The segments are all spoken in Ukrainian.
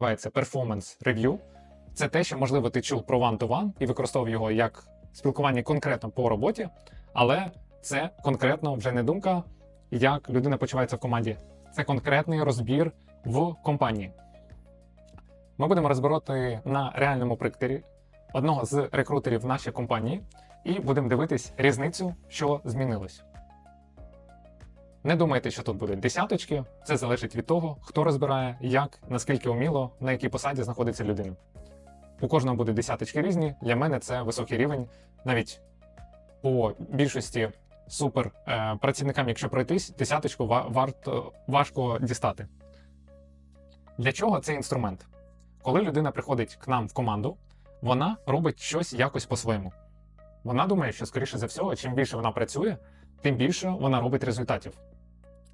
називається performance review. Це те, що можливо ти чув про one-to-one і використовував його як спілкування конкретно по роботі, але це конкретно вже не думка, як людина почувається в команді. Це конкретний розбір в компанії. Ми будемо розбирати на реальному прикладі одного з рекрутерів в нашій компанії і будемо дивитись різницю, що змінилось. Не думайте, що тут будуть десяточки, це залежить від того, хто розбирає, як, наскільки уміло, на якій посаді знаходиться людина. У кожного буде десяточки різні. Для мене це високий рівень. Навіть по більшості супер е, працівникам, якщо пройтись, десяточку ва- варто важко дістати. Для чого цей інструмент? Коли людина приходить к нам в команду, вона робить щось якось по-своєму. Вона думає, що, скоріше за всього, чим більше вона працює, тим більше вона робить результатів.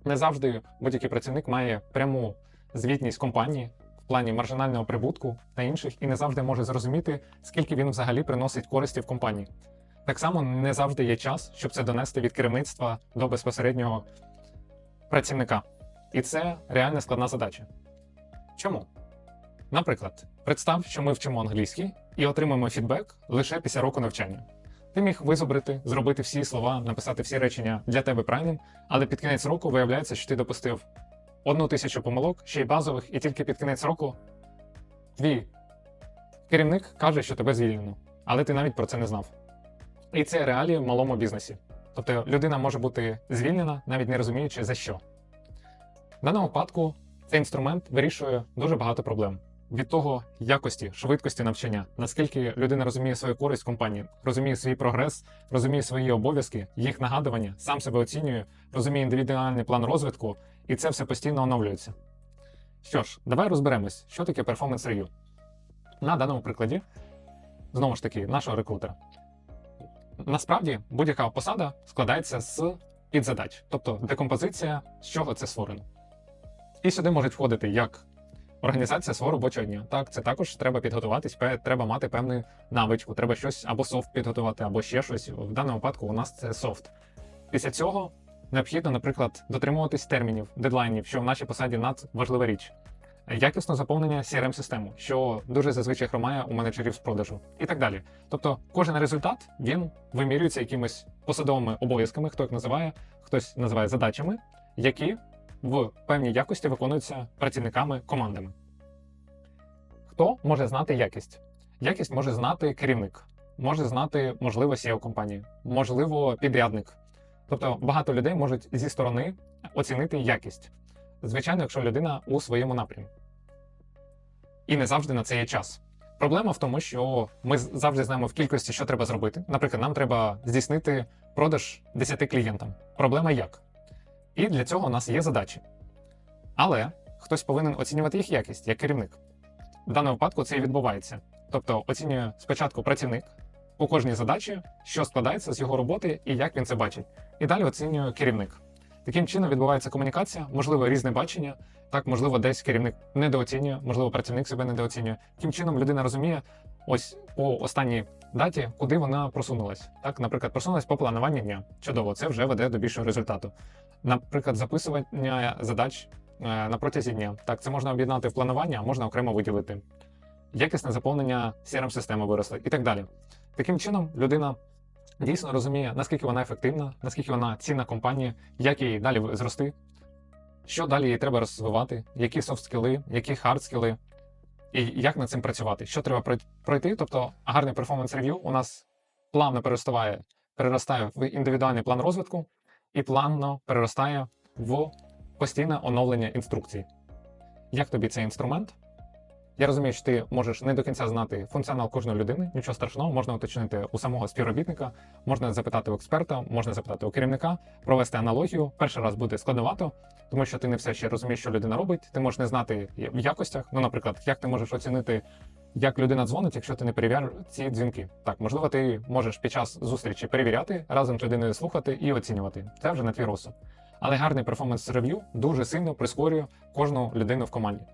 Не завжди будь-який працівник має пряму звітність компанії в плані маржинального прибутку та інших, і не завжди може зрозуміти, скільки він взагалі приносить користі в компанії. Так само не завжди є час, щоб це донести від керівництва до безпосереднього працівника. І це реально складна задача. Чому? Наприклад, представ, що ми вчимо англійський і отримаємо фідбек лише після року навчання. Ти міг визубрити, зробити всі слова, написати всі речення для тебе правильним, але під кінець року виявляється, що ти допустив одну тисячу помилок, ще й базових, і тільки під кінець року твій керівник каже, що тебе звільнено, але ти навіть про це не знав. І це реалії в малому бізнесі. Тобто людина може бути звільнена, навіть не розуміючи за що. В даному випадку цей інструмент вирішує дуже багато проблем. Від того якості, швидкості навчання, наскільки людина розуміє свою користь компанії, розуміє свій прогрес, розуміє свої обов'язки, їх нагадування, сам себе оцінює, розуміє індивідуальний план розвитку, і це все постійно оновлюється. Що ж, давай розберемось, що таке performance review. На даному прикладі, знову ж таки, нашого рекрутера. Насправді, будь-яка посада складається з підзадач, тобто декомпозиція, з чого це створено. І сюди можуть входити як організація свого робочого дня. Так, це також треба підготуватись, треба мати певну навичку, треба щось або софт підготувати, або ще щось. В даному випадку у нас це софт. Після цього необхідно, наприклад, дотримуватись термінів, дедлайнів, що в нашій посаді надважлива річ. Якісно заповнення crm систему що дуже зазвичай хромає у менеджерів з продажу, і так далі. Тобто, кожен результат він вимірюється якимись посадовими обов'язками, хто їх називає, хтось називає задачами, які в певній якості виконуються працівниками командами. Хто може знати якість? Якість може знати керівник, може знати, можливо, SEO компанії, можливо, підрядник. Тобто багато людей можуть зі сторони оцінити якість. Звичайно, якщо людина у своєму напрямі. І не завжди на це є час. Проблема в тому, що ми завжди знаємо в кількості, що треба зробити. Наприклад, нам треба здійснити продаж 10 клієнтам. Проблема як? І для цього у нас є задачі. Але хтось повинен оцінювати їх якість як керівник. В даному випадку це і відбувається. Тобто оцінює спочатку працівник по кожній задачі, що складається з його роботи і як він це бачить. І далі оцінює керівник. Таким чином відбувається комунікація, можливо, різне бачення. Так, можливо, десь керівник недооцінює, можливо, працівник себе недооцінює. Таким чином людина розуміє, ось по останній даті, куди вона просунулась. Так, наприклад, просунулась по плануванню дня. Чудово, це вже веде до більшого результату. Наприклад, записування задач е, на протязі дня. Так, це можна об'єднати в планування, а можна окремо виділити. Якісне заповнення crm системи виросло і так далі. Таким чином, людина дійсно розуміє, наскільки вона ефективна, наскільки вона цінна компанія, як їй далі зрости, що далі їй треба розвивати, які софт-скіли, які хард-скіли, і як над цим працювати, що треба пройти. Тобто гарний перформанс рев'ю у нас плавно переростає в індивідуальний план розвитку і плавно переростає в постійне оновлення інструкцій. Як тобі цей інструмент? Я розумію, що ти можеш не до кінця знати функціонал кожної людини, нічого страшного, можна уточнити у самого співробітника, можна запитати у експерта, можна запитати у керівника, провести аналогію. Перший раз буде складновато, тому що ти не все ще розумієш, що людина робить. Ти можеш не знати в якостях. Ну, наприклад, як ти можеш оцінити, як людина дзвонить, якщо ти не перевіряєш ці дзвінки. Так, можливо, ти можеш під час зустрічі перевіряти, разом з людиною слухати і оцінювати. Це вже на твій розсуд. Але гарний перформанс рев'ю дуже сильно прискорює кожну людину в команді.